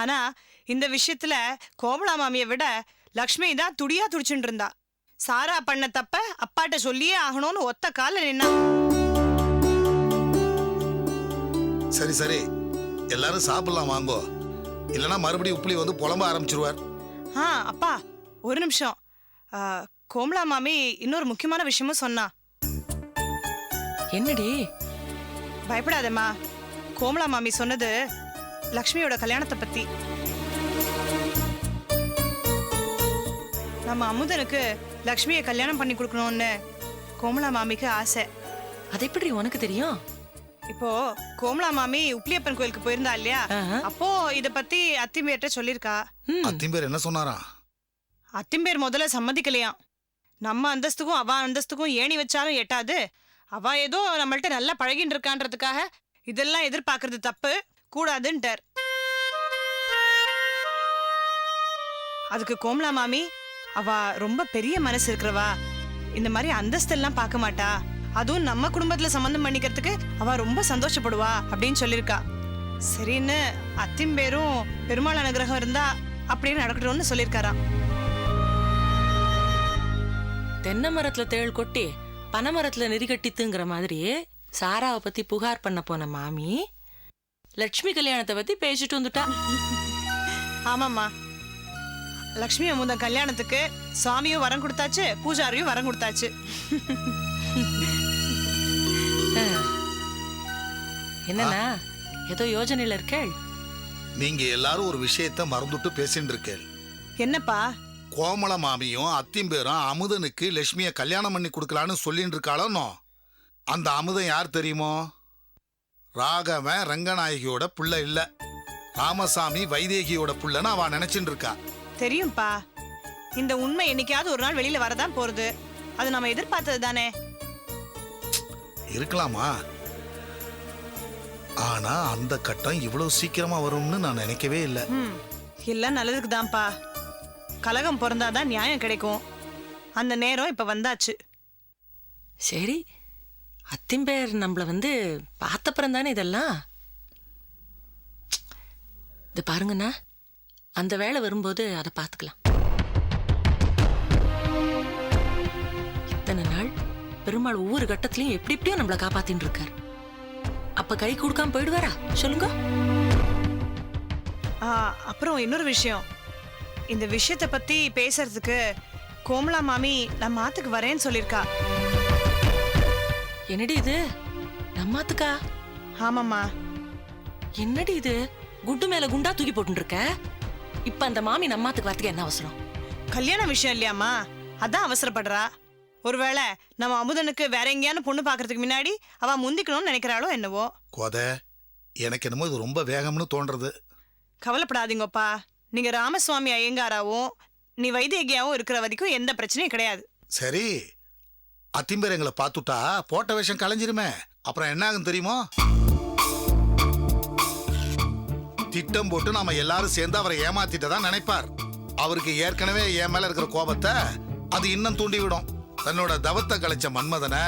ஆனா இந்த விஷயத்துல கோமலா மாமியை விட லக்ஷ்மி தான் துடியா துடிச்சுட்டு இருந்தா. சாரா பண்ண தப்ப அப்பாட்ட சொல்லியே ஆகணும்னு ஒத்த கால நின்னா. சரி சரி. எல்லாரும் சாப்பிடலாம் வாங்கோ. இல்லைன்னா மறுபடியும் உப்புளி வந்து புலம்ப ஆரம்பிச்சிருவார். ஆ அப்பா ஒரு நிமிஷம். கோமலா மாமி இன்னொரு முக்கியமான விஷயமும் சொன்னா. என்னடி? பயப்படாதம்மா. கோமலா மாமி சொன்னது லக்ஷ்மியோட கல்யாணத்தை பத்தி. நம்ம அமுதனுக்கு லக்ஷ்மியை கல்யாணம் பண்ணி கொடுக்கணும்னு கோமலா மாமிக்கு ஆசை. அது எப்படி உனக்கு தெரியும்? இப்போ கோமலா மாமி உப்ளியப்பன் கோயிலுக்கு போயிருந்தா இல்லையா. அப்போ இத பத்தி அத்திம்பேர்ட்ட சொல்லிருக்கா ம், அத்திம்பேர் என்ன சொன்னாராம் அத்திம்பேர் முதல்ல சம்மதிக்கலையாம். நம்ம அந்தஸ்துக்கும் அவ அந்தஸ்துக்கும் ஏணி வச்சாலும் எட்டாது. அவ ஏதோ நம்மள்ட்ட நல்லா பழகின்னு இருக்கான்றதுக்காக இதெல்லாம் எதிர்பார்க்கறது தப்பு. கூடாதுன்ட்டார். அதுக்கு கோமலா மாமி அவ ரொம்ப பெரிய மனசு இருக்கிறவா. இந்த மாதிரி அந்தஸ்தெல்லாம் பார்க்க மாட்டா. அதுவும் நம்ம குடும்பத்துல சம்மந்தம் பண்ணிக்கிறதுக்கு அவ ரொம்ப சந்தோஷப்படுவா அப்படின்னு சொல்லியிருக்கா. சரின்னு அத்திம்பேரும் பெருமாள் அனுகிரகம் இருந்தா அப்படியே நடக்கட்டும்னு சொல்லியிருக்காராம். தென்னை மரத்துல தேள் கொட்டி பனை மரத்துல நெறி கட்டித்துங்கிற மாதிரி சாராவை பத்தி புகார் பண்ண போன மாமி லட்சுமி கல்யாணத்தை பத்தி பேசிட்டு வந்துட்டா. ஆமாம்மா. லக்ஷ்மி அமுதன் கல்யாணத்துக்கு சுவாமியும் வரம் கொடுத்தாச்சு பூஜாரியும் வரம் கொடுத்தாச்சு. என்னண்ணா ஏதோ யோஜனையில இருக்கேள்? நீங்க எல்லாரும் ஒரு விஷயத்த மறந்துட்டு பேசிட்டு இருக்கேன் என்னப்பா? கோமல மாமியும் அத்திம்பேரும் அமுதனுக்கு லட்சுமிய கல்யாணம் பண்ணி கொடுக்கலான்னு சொல்லிட்டு இருக்காளோ அந்த அமுதன் யார் தெரியுமோ? ராகவன் ரங்கநாயகியோட புள்ள இல்ல. ராமசாமி வைதேகியோட புள்ளன்னு அவ நினைச்சுட்டு இருக்கா தெரியும்பா. இந்த உண்மை என்னைக்காவது ஒரு நாள் வெளியில வரதான் போறது. அது நம்ம எதிர்பார்த்தது தானே. இருக்கலாமா? ஆனா அந்த கட்டம் இவ்வளவு சீக்கிரமா வரும்னு நான் நினைக்கவே இல்லை. ம். எல்லாம் நல்லதுக்கு தான்ப்பா கலகம் பிறந்தாதான் நியாயம் கிடைக்கும். அந்த நேரம் இப்ப வந்தாச்சு. சரி. அத்திம்பேர் நம்மள வந்து பார்த்தப்புறம் தானே இதெல்லாம்? இது பாருங்கண்ணா அந்த வேலை வரும்போது அதை பார்த்துக்கலாம். இத்தனை நாள் பெருமாள் ஒவ்வொரு கட்டத்திலையும் எப்படி எப்படியோ நம்மளை காப்பாத்தின்னு இருக்காரு. அப்ப கை கொடுக்காம போயிடுவாரா? சொல்லுங்க. அப்புறம் இன்னொரு விஷயம். இந்த விஷயத்தை பத்தி பேசுறதுக்கு கோமலா மாமி நம்ம ஆத்துக்கு வரேன்னு சொல்லியிருக்கா. என்னடி இது? நம்மாத்துக்கா? ஆமாம்மா. என்னடி இது? குண்டு மேல குண்டா தூக்கி போட்டு இருக்க இப்ப அந்த மாமி நம்மாத்துக்கு வரதுக்கு என்ன அவசரம்? கல்யாண விஷயம் இல்லையாம்மா? அதான் அவசரப்படுறா. ஒருவேளை நம்ம அமுதனுக்கு வேற எங்கேயானு பொண்ணு பார்க்கறதுக்கு முன்னாடி அவ முந்திக்கணும்னு நினைக்கிறாளோ என்னவோ? கொத எனக்கு என்னமோ இது ரொம்ப வேகம்னு தோன்றது. கவலைப்படாதீங்கப்பா. நீங்க ராமசுவாமி ஐயங்காராவும் நீ வைத்தியகியாவும் இருக்கிற வரைக்கும் எந்த பிரச்சனையும் கிடையாது. சரி அத்திம்பேர் எங்களை பார்த்துட்டா போட்ட விஷம் கலைஞ்சிருமே. அப்புறம் என்ன ஆகும் தெரியுமோ? திட்டம் போட்டு நாம எல்லாரும் சேர்ந்து அவரை ஏமாத்திட்டதா நினைப்பார். அவருக்கு ஏற்கனவே என் மேல இருக்கிற கோபத்தை அது இன்னும் தூண்டிவிடும். தன்னோட தவத்தை கலைச்ச மன்மதனை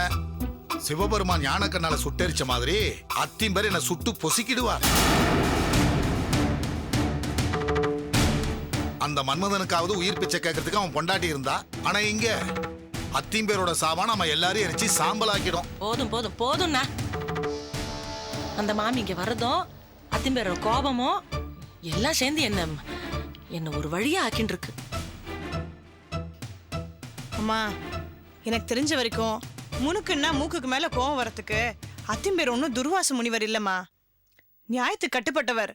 சிவபெருமான் ஞானக்கண்ணால சுட்டெரிச்ச மாதிரி அத்திம்பேர் என்னை சுட்டு பொசுக்கிடுவார். அந்த மன்மதனுக்காவது உயிர் பிச்சை கேட்கறதுக்கு அவன் பொண்டாட்டி இருந்தா ஆனா இங்க அத்திம்பேரோட சாவா நம்ம எல்லாரையும் எரிச்சு சாம்பலாக்கிடும். போதும் போதும் போதும்ண்ணா. அந்த மாமி இங்க வர்றதும் அத்திம்பேரோட கோபமும் எல்லாம் சேர்ந்து என்ன என்ன ஒரு வழியா ஆக்கின்னு இருக்கு அம்மா எனக்கு தெரிஞ்ச வரைக்கும் முனுக்குன்னா மூக்குக்கு மேல கோவம் வரத்துக்கு அத்திம்பேர் ஒன்றும் துர்வாச முனிவர் இல்லம்மா. நியாயத்துக்கு கட்டுப்பட்டவர்.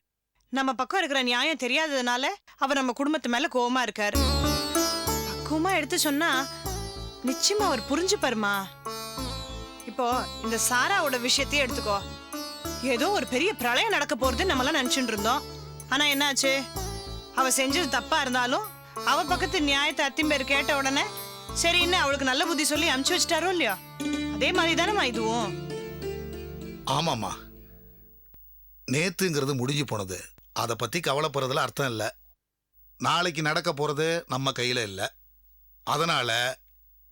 நம்ம பக்கம் இருக்கிற நியாயம் தெரியாததுனால அவர் நம்ம குடும்பத்து மேல கோவமா இருக்காரு. பக்குவமா எடுத்து சொன்னா நிச்சயமா அவர் புரிஞ்சுப்பாருமா. இப்போ இந்த சாராவோட விஷயத்தையே எடுத்துக்கோ. ஏதோ ஒரு பெரிய பிரளயம் நடக்க போறது நம்மளாம் நினைச்சுட்டு இருந்தோம். ஆனா என்னாச்சு? அவ செஞ்சது தப்பா இருந்தாலும் அவ பக்கத்து நியாயத்தை அத்திம்பேர் கேட்ட உடனே சரின்னு அவளுக்கு நல்ல புத்தி சொல்லி அனுப்பிச்சு வச்சிட்டாரோ இல்லையா? அதே மாதிரி தானேம்மா இதுவும். ஆமாம்மா. நேத்துங்கிறது முடிஞ்சு போனது. அதை பத்தி கவலைப்படுறதுல அர்த்தம் இல்லை. நாளைக்கு நடக்க போறது நம்ம கையில இல்லை. அதனால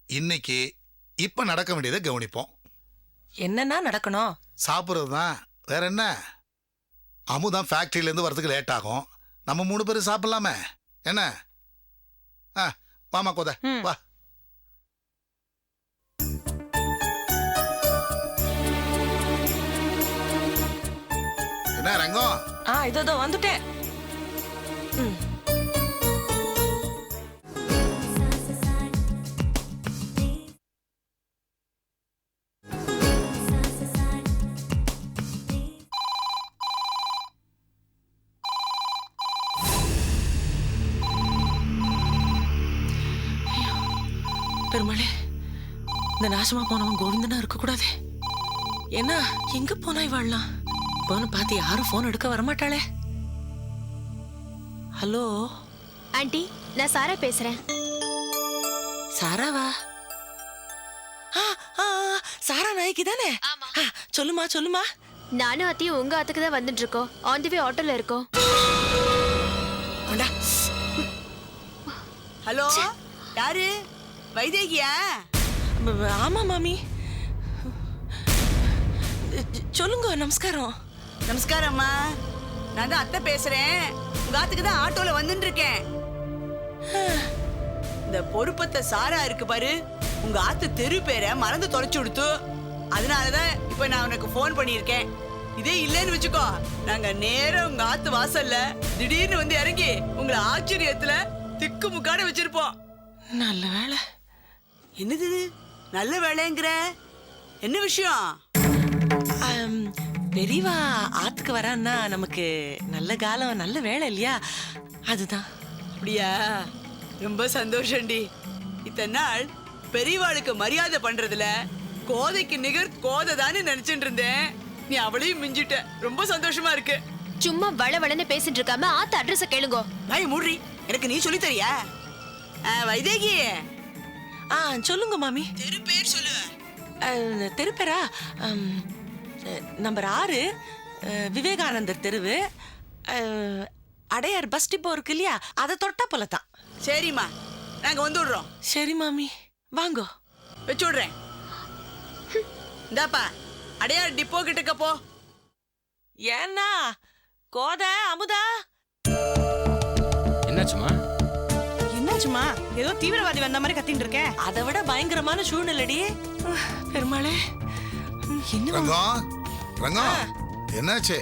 இன்னைக்கு இப்ப நடக்க வேண்டியதை கவனிப்போம். என்னன்னா நடக்கணும்? சாப்பிட்றது தான் வேற என்ன? அமுதான் ஃபேக்டரியில இருந்து வரதுக்கு லேட் ஆகும். நம்ம மூணு பேரும் சாப்பிடலாமே. என்ன? ஆ வாமா கோத ம். வா. என்ன ரங்கம்? ஆ இதோ இதோ வந்துட்டேன். ம். பெருமாளே இந்த நாசமா போனவன் கோவிந்தனா இருக்கக்கூடாதே. என்ன எங்க போனா இவாள்லாம் போன பார்த்து யாரும் ஃபோன் எடுக்க வரமாட்டாளே. ஹலோ? ஆண்டி நான் சாரா பேசுறேன். சாராவா? சாரா நாய்க்கு தானே? சொல்லுமா சொல்லுமா. நானும் அத்தையும் உங்க ஆத்துக்கு தான் வந்துட்டு இருக்கோம். ஆன் தி வே ஆட்டோல இருக்கோம். ஹலோ? யாரு? வைதேகியா? ஆமா மாமி. சொல்லுங்க நமஸ்காரம். நமஸ்காரம்மா. நான் தான் அத்தை பேசுறேன். உங்க தான் ஆட்டோல வந்துட்டு இருக்கேன் இந்த பொறுப்பத்த சாரா இருக்கு பாரு. உங்க ஆத்து தெரு பேரை மறந்து தொலைச்சு கொடுத்து அதனாலதான் இப்ப நான் உனக்கு ஃபோன் பண்ணியிருக்கேன். இதே இல்லைன்னு வச்சுக்கோ. நாங்க நேரா உங்க ஆத்து வாசல்ல திடீர்னு வந்து இறங்கி உங்களை ஆச்சரியத்துல திக்கு முக்காட வச்சிருப்போம். நல்ல வேலை என்னது? நல்ல வேலைங்கிற. என்ன விஷயம்? பெரியவா ஆத்துக்கு வரான்னா நமக்கு நல்ல காலம் நல்ல வேலை இல்லையா? அதுதான். அப்படியா? ரொம்ப சந்தோஷம்டி. இத்தனை நாள் பெரியவாளுக்கு மரியாதை பண்றதுல கோதைக்கு நிகர் கோதை தானே நினைச்சிட்டு இருந்தேன். நீ அவளையும் மிஞ்சிட்ட. ரொம்ப சந்தோஷமா இருக்கு. சும்மா வள வளன்னு பேசிட்டு இருக்காம ஆத்து அட்ரஸ கேளுங்க. நாய் மூடுறி. எனக்கு நீ சொல்லி தரியா? வைதேகி. ஆ சொல்லுங்க மாமி. தெரு பேர் சொல்லு அஹ், தெருப்பேரா அம், அஹ், நம்பர் ஆறு விவேகானந்தர் தெருவு. அடையார் பஸ் டிப்போ இருக்கு இல்லையா? அதை தொட்டா போல தான் சரிம்மா. நாங்க வந்து விடுறோம் சரி மாமி. வாங்கோ. வச்சு விடுறேன் இந்தாப்பா அடையார் டிப்போ கிட்டக்க போ. ஏன்னா கோத அமுதா. என்னாச்சுமா என்னாச்சுமா ஏதோ தீவிரவாதி வந்த மாதிரி கத்தின்னு இருக்க. அதை விட பயங்கரமான சூழ்நிலைடி. பெருமாளே. என்ன ரங்கம் ரங்கம் என்னாச்சு?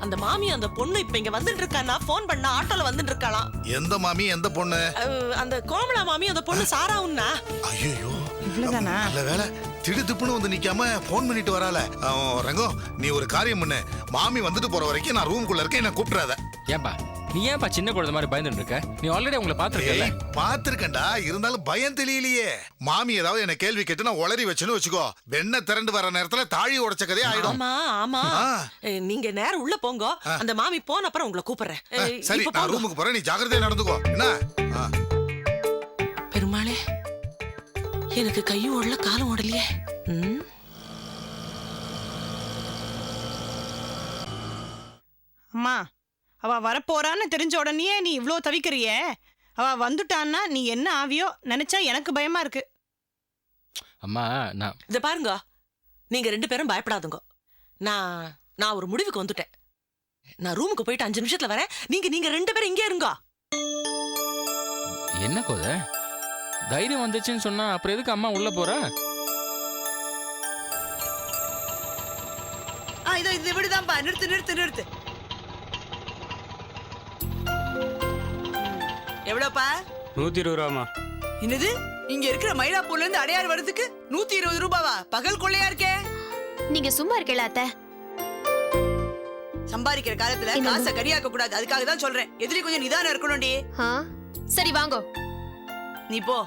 அந்த மாமி அந்த பொண்ணு இப்ப இங்க வந்துட்டு இருக்கானா ஃபோன் பண்ண ஆட்டோல வந்துட்டு இருக்காளாம். எந்த மாமி எந்த பொண்ணு? அஹ், அந்த கோமலா மாமி அந்த பொண்ணு சாராவுன்னா. ஐயோ இவ்வளவுதானா? நல்ல வேலை திடுத்துப்புன்னு வந்து நிக்காம போன் பண்ணிட்டு வரால ரங்கம் நீ ஒரு காரியம் பண்ணு. மாமி வந்துட்டு போற வரைக்கும் நான் ரூமுக்குள்ள இருக்கேன் என்ன கூப்பிடாத ஏன்பா? நீ ஏன்பா சின்ன குழந்தை மாதிரி பயந்துட்டு இருக்க நீ ஆல்ரெடி உங்களை பார்த்துருக்கல ஏய், பார்த்திருக்கேன்டா. இருந்தாலும் பயம் தெரியலையே மாமி ஏதாவது என்ன கேள்வி கேட்டு நான் உளறி வச்சுன்னு வச்சுக்கோ. வெண்ண திரண்டு வர நேரத்துல தாழி உடைச்ச கதையே ஆயிடும். ஆமா ஆமா. ஆ. அஹ், நீங்க நேரம் உள்ள போங்க. அந்த மாமி போன அப்புறம் உங்களை கூப்பிடுறேன். அஹ், சரி இப்ப நான் போங்க. ரூமுக்கு போறேன். நீ ஜாக்கிரதையா நடந்துக்கோ. என்ன? ஆ. பெருமாளே எனக்கு கையும் ஓடல காலும் ஓடலையே. ம்? அம்மா அவ வரப்போறான்னு தெரிஞ்ச உடனே நீ இவ்ளோ தவிக்கிறியே? அவ வந்துட்டான்னா நீ என்ன ஆவியோ நினைச்சா எனக்கு பயமா இருக்கு. அம்மா நான் இத பாருங்க. நீங்க ரெண்டு பேரும் பயப்படாதுங்க. நான் நான் ஒரு முடிவுக்கு வந்துட்டேன். நான் ரூமுக்கு போயிட்டு அஞ்சு நிமிஷத்துல வரேன். நீங்க நீங்க ரெண்டு பேரும் இங்கே இருங்க. என்ன கோத? தைரியம் வந்துச்சுன்னு சொன்னா அப்புறம் எதுக்கு அம்மா உள்ள போற? ஆ இதோ இது விடுதான்ப்பா நிறுத்து நிறுத்து நிறுத்து. எவ்வளோப்பா? நூத்தி இருபது ரூபாமா என்னது? இங்க இருக்கிற மயிலாப்பூர்ல இருந்து அடையார் வரதுக்கு நூத்தி இருபது ரூபாவா? பகல் கொள்ளையா இருக்கே? நீங்க சும்மா இருக்கல அத்தை? சம்பாதிக்கிற காலத்துல? காசை கரியாக்க கூடாது. அதுக்காக தான் சொல்றேன். எதிரி கொஞ்சம் நிதானம் இருக்கணும்டி? சரி வாங்கோ. நீ போ.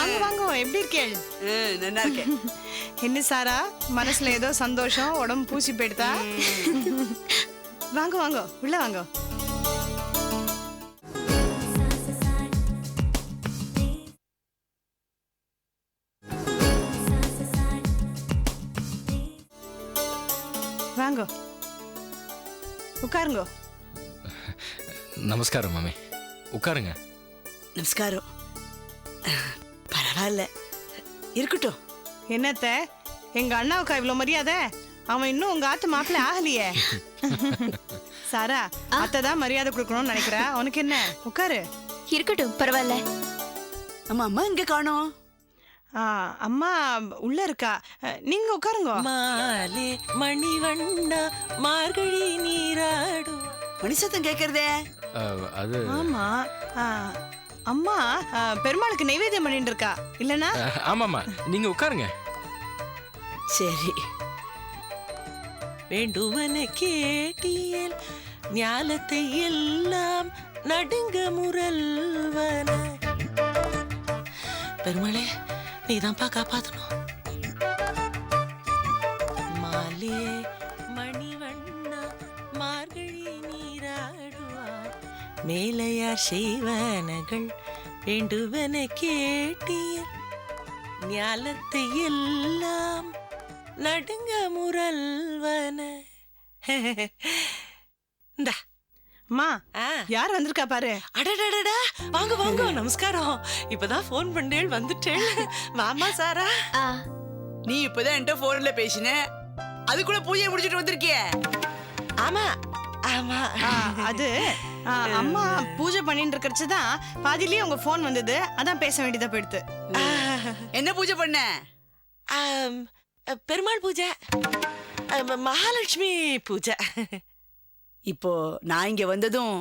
வாங்க வாங்க எப்படி இருக்கேள் நல்லா இருக்கேன். என்ன சாரா? மனசுல ஏதோ சந்தோஷம் உடம்பு பூசி போயிடுதா? வாங்க வாங்க உள்ள வாங்க. வாங்க. உட்காருங்க. நமஸ்காரம் மாமி. உட்காருங்க. நமஸ்காரம். பரவாயில்ல. இருக்கட்டும். என்னத்த? எங்க அண்ணாவுக்கா இவ்வளவு மரியாதை? அவன் இன்னும் உங்க ஆத்து மாப்பிள்ள ஆகலையே. சாரா அத்தை தான் மரியாதை கொடுக்கணும்னு நினைக்கிறா. உனக்கு என்ன? உட்காரு. இருக்கட்டும் பரவாயில்ல. நம்ம அம்மா இங்க காணோம்? ஆ, அம்மா உள்ள இருக்கா. நீங்க உட்காருங்க. மாலே மணிவண்ணா மார்கழி நீராடுவா மணிசத்தம் கேக்குறதே. அஹ், அது ஆமா. ஆ, அம்மா பெருமாளுக்கு நைவேத்தியம் பண்ணிட்டு இருக்கா? இல்லனா? அஹ், ஆமாம்மா. நீங்க உட்காருங்க. சரி. வேண்டுவன கேட்டியல் ஞாலத்தை எல்லாம் நடுங்க முரல்வன. பெருமாளே நீதான்ப்பா காப்பாத்தணும் மேலையார் செய்வனகள் வேண்டுவன கேட்டியல் ஞாலத்தை எல்லாம் நடுங்க முரல்வன. இந்தா. அம்மா ஆ. யார் வந்திருக்கா பாரு? அடடடடா. வாங்க வாங்க. நமஸ்காரம். இப்பதான் ஃபோன் பண்ணேள் வந்துட்டேள். வாமா சாரா. நீ இப்பதான் என்கிட்ட போன்ல பேசின. அதுக்குள்ள பூஜையை முடிச்சிட்டு வந்திருக்கியே. ஆமா. ஆமா. ஆ, அது. ஆ, அம்மா பூஜை பண்ணிட்டு இருக்கிறச்சு தான் பாதியிலேயே உங்க ஃபோன் வந்தது. அதான் பேச வேண்டியதா போயிடுது என்ன பூஜை பண்ண? ஆம், பெருமாள் பூஜை. ஆம், மகாலட்சுமி பூஜை. இப்போ நான் இங்க வந்ததும்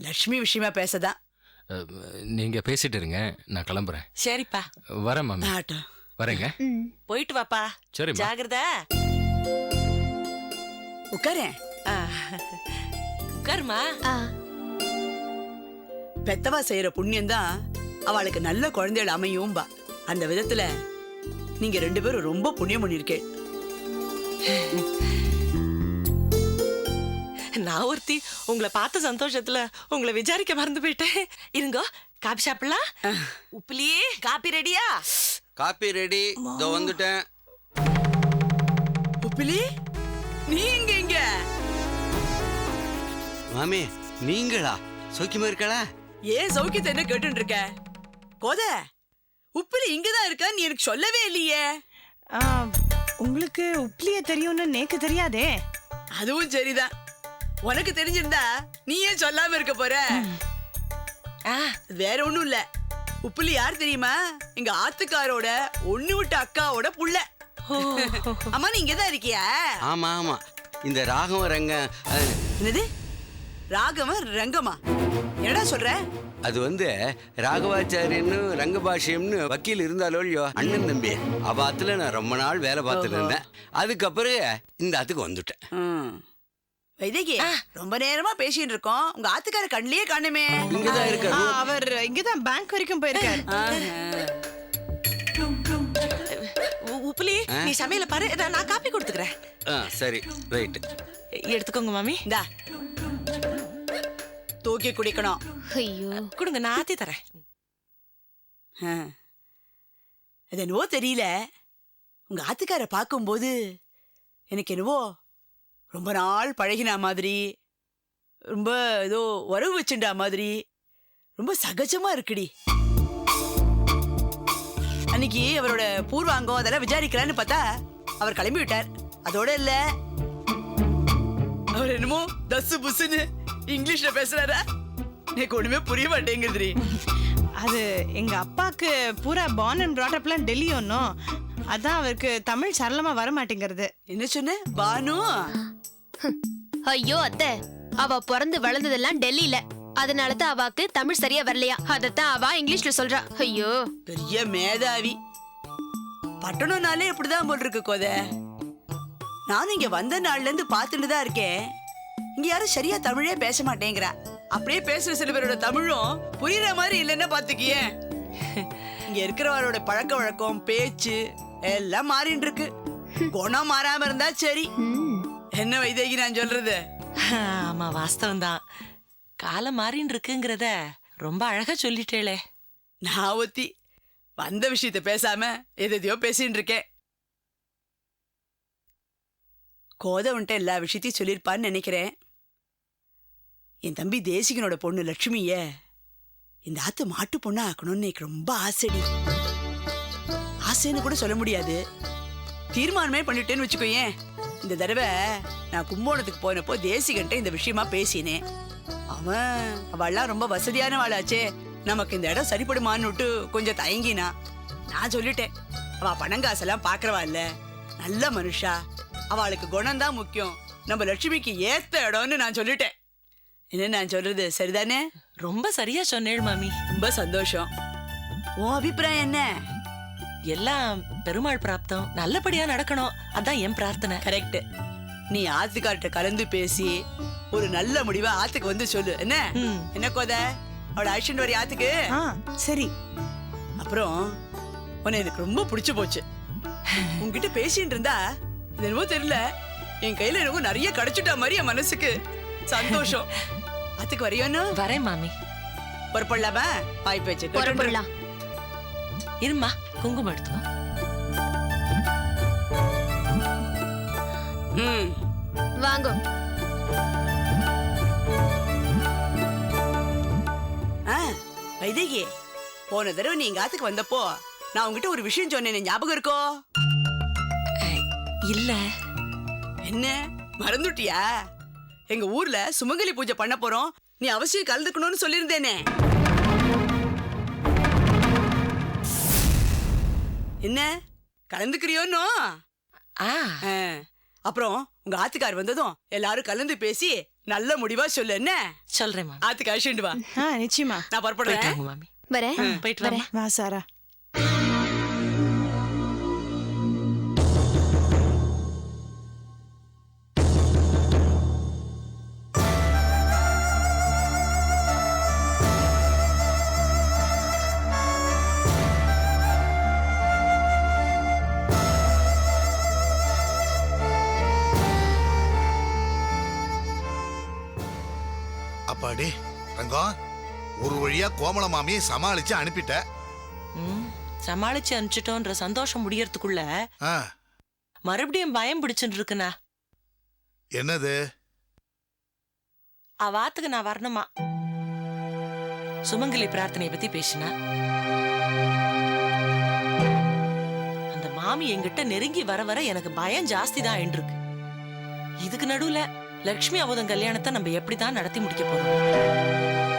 லக்ஷ்மி விஷயமா பேசதான். அஹ், நீங்க பேசிட்டு இருங்க நான் கிளம்புறேன். சரிப்பா. வரேன் மாமி. ஆட்டம். வரேங்க. போயிட்டு வாப்பா. சரிம்மா. ஜாகிரதா. உட்காரேன். உட்காருமா ஆ. பெத்தவா செய்யற புண்ணியம் தான் அவளுக்கு நல்ல குழந்தைகள் அமையும்பா. அந்த விதத்துல நீங்க ரெண்டு பேரும் ரொம்ப புண்ணியம் பண்ணிருக்கேன். நான் ஒருத்தி உங்களை பார்த்த சந்தோஷத்துல உங்களை விசாரிக்க மறந்து போயிட்டேன். இருங்கோ காபி சாப்பிடலாம்? உப்புலியே. காபி ரெடியா? Coffee ready. இதோ வந்துட்டேன். உப்பிலி நீ இங்க இங்க? மாமி நீங்களா? சௌக்கியமா இருக்கலா ஏன் சௌக்கியத்தை என்ன கேட்டுட்டு இருக்க கோத உப்பிலி இங்கதான் இருக்கா நீ எனக்கு சொல்லவே இல்லையே. ஆ, உங்களுக்கு உப்ளிய தெரியும்னு நேக்கு தெரியாதே? அதுவும் சரிதான். உனக்கு தெரிஞ்சிருந்தா நீ ஏன் சொல்லாம இருக்க போற? ஆ வேற ஒண்ணும் இல்ல. உப்புலி யார் தெரியுமா? எங்க ஆத்துக்காரோட ஒண்ணு விட்ட அக்காவோட புள்ள. அம்மா நீ இங்கதான் இருக்கியா? ஆமா ஆமா. இந்த ராகவ ரங்க அது- என்னது? ராகவன் ரங்கமா என்னடா சொல்ற? அது வந்து ராகவாச்சாரியன்னு ரங்கபாஷ்யம்னு வக்கீல் இருந்தாலோ இல்லையோ அண்ணன் தம்பி. அவ ஆத்துல நான் ரொம்ப நாள் வேலை பார்த்துட்டு இருந்தேன். அதுக்கப்புறம் இந்த ஆத்துக்கு வந்துட்டேன். ம். வைதேகி ரொம்ப நேரமா பேசிட்டு இருக்கோம். உங்க ஆத்துக்கார கண்ணிலேயே காணுமே. இங்கதான் இருக்க ஆ, அவர் இங்கதான் பேங்க் வரைக்கும் போயிருக்காரு. உ- உப்புலி நீ சமையல பாரு. நான் காப்பி கொடுத்துக்கிறேன். ஆ சரி. ரைட்டு. எடுத்துக்கோங்க மாமி. இந்தா. தூக்கி குடிக்கணும். ஐயோ. கொடுங்க நான் ஆத்தி தரேன். அது என்னவோ தெரியல. உங்க ஆத்துக்கார பார்க்கும்போது எனக்கு என்னவோ ரொம்ப நாள் பழகின மாதிரி ரொம்ப ஏதோ உறவு வச்சுண்டா மாதிரி ரொம்ப சகஜமா இருக்குடி. அன்னைக்கு அவரோட பூர்வாங்கம் அதெல்லாம் விசாரிக்கலான்னு பார்த்தா அவர் கிளம்பி விட்டார் அதோட இல்ல. அவர் என்னமோ தசு புசுன்னு இங்கிலீஷ்ல பேசுறாரா? எனக்கு ஒண்ணுமே புரிய மாட்டேங்குதுடி. அது எங்க அப்பாக்கு பூரா பார்ன் அண்ட் ப்ராட்டப்லாம் டெல்லி ஒன்றும் அதான் அவருக்கு தமிழ் சரளமா வர மாட்டேங்கிறது என்ன சொன்ன? பானு? ஐயோ அத்தை. அவ பிறந்து வளர்ந்ததெல்லாம் டெல்லியில. அதனால தான் அவாக்கு தமிழ் சரியா வரலையா? அதத்தான் அவ இங்கிலீஷ்ல சொல்றா. ஐயோ. பெரிய மேதாவி. பட்டணம்னாலே இப்படிதான் போல் இருக்கு கோத. நானும் இங்க வந்த நாள்ல இருந்து பார்த்துட்டு தான் இருக்கேன். இங்க யாரும் சரியா தமிழே பேச மாட்டேங்கிறா. அப்படியே பேசுற சில பேரோட தமிழும் புரியுற மாதிரி இல்லைன்னா பாத்துக்கியே. இங்க இருக்கிறவரோட பழக்க வழக்கம் பேச்சு எல்லாம் மாறிட்டு இருக்கு. குணம் மாறாம இருந்தா சரி. என்ன வைதேகி நான் சொல்றது? ஆமா வாஸ்தவம் தான் காலம் மாறின்னு இருக்குங்கிறத ரொம்ப அழகா சொல்லிட்டேளே. நான் ஒத்தி வந்த விஷயத்த பேசாம எதையோ பேசிட்டு இருக்கேன். கோதை உன்ட்ட எல்லா விஷயத்தையும் சொல்லியிருப்பான்னு நினைக்கிறேன். என் தம்பி தேசிகனோட பொண்ணு லட்சுமிய இந்த ஆத்து மாட்டு பொண்ணா ஆக்கணும்னு எனக்கு ரொம்ப ஆசைடி. ஆசைன்னு கூட சொல்ல முடியாது. தீர்மானமே பண்ணிட்டேன்னு வச்சுக்கோயேன். இந்த தடவை நான் கும்போணத்துக்கு போனப்போ தேசிகன்ட்ட இந்த விஷயமா பேசினேன். அவன் அவள்லாம் ரொம்ப வசதியான வாளாச்சே நமக்கு இந்த இடம் சரிப்படுமான்னு விட்டு கொஞ்சம் தயங்கினா. நான் சொல்லிட்டேன். அவ பணங்காசெல்லாம் பாக்குறவா இல்ல. நல்ல மனுஷா. அவளுக்கு குணம்தான் முக்கியம். நம்ம லட்சுமிக்கு ஏத்த இடம்னு நான் சொல்லிட்டேன். என்ன நான் சொல்றது சரிதானே? ரொம்ப சரியா சொன்னேள் மாமி. ரொம்ப சந்தோஷம். உன் அபிப்பிராயம் என்ன? எல்லாம் பெருமாள் பிராப்தம். நல்லபடியா நடக்கணும். அதான் என் பிரார்த்தனை. கரெக்ட் நீ ஆத்துக்கார்ட்ட கலந்து பேசி ஒரு நல்ல முடிவை ஆத்துக்கு வந்து சொல்லு. என்ன. என்ன கோத? அவளை அழிச்சுட்டு வரி ஆத்துக்கு? சரி. அப்புறம் உன்னை எனக்கு ரொம்ப பிடிச்சு போச்சு. உன்கிட்ட பேசிட்டு இருந்தா என்னவோ தெரியல. என் கையில எனக்கு நிறைய கிடைச்சிட்டா மாதிரி என் மனசுக்கு. சந்தோஷம். ஆத்துக்கு வரையோன்னு வரேன் மாமி. பொறுப்படலாமா வாய் பேச்சு. புறப்படலாம் இருமா குங்குமம் எடுத்து வா. ம். வாங்கோ. வைதேகி போன தடவை நீ எங்க ஆத்துக்கு வந்தப்போ நான் உங்ககிட்ட ஒரு விஷயம் சொன்னேன் ஞாபகம் இருக்கோ? இல்ல. என்ன மறந்துட்டியா? எங்க ஊர்ல சுமங்கலி பூஜை பண்ண போறோம். நீ அவசியம் கலந்துக்கணும்னு சொல்லியிருந்தேனே. என்ன? கலந்துக்கிறியோன்னோ? அப்புறம் உங்க ஆத்துக்கார் வந்ததும் எல்லாரும் கலந்து பேசி நல்ல முடிவா சொல்லு என்ன? சொல்றேன் ஆத்துக்கு அழிச்சுட்டு வா. நிச்சயமா. நான் மாமி. வரேன். போயிட்டு வாமா வா சாரா. அப்பாடி ரங்கம் ஒரு வழியா கோமல மாமியை சமாளிச்சு அனுப்பிட்ட. ம், சமாளிச்சு அனுப்பிச்சிட்டோன்ற சந்தோஷம் முடியறதுக்குள்ள ஆ, மறுபடியும் பயம் பிடிச்சுட்டு இருக்குண்ணா என்னது அவாத்துக்கு நான் வரணுமா? சுமங்கலி பிரார்த்தனையை பத்தி பேசினா. அந்த மாமி என்கிட்ட நெருங்கி வர வர எனக்கு பயம் ஜாஸ்தி தான் இருக்கு இதுக்கு நடுவுல லக்ஷ்மி அவதன் கல்யாணத்தை நம்ம எப்படிதான் நடத்தி முடிக்க போறோம்?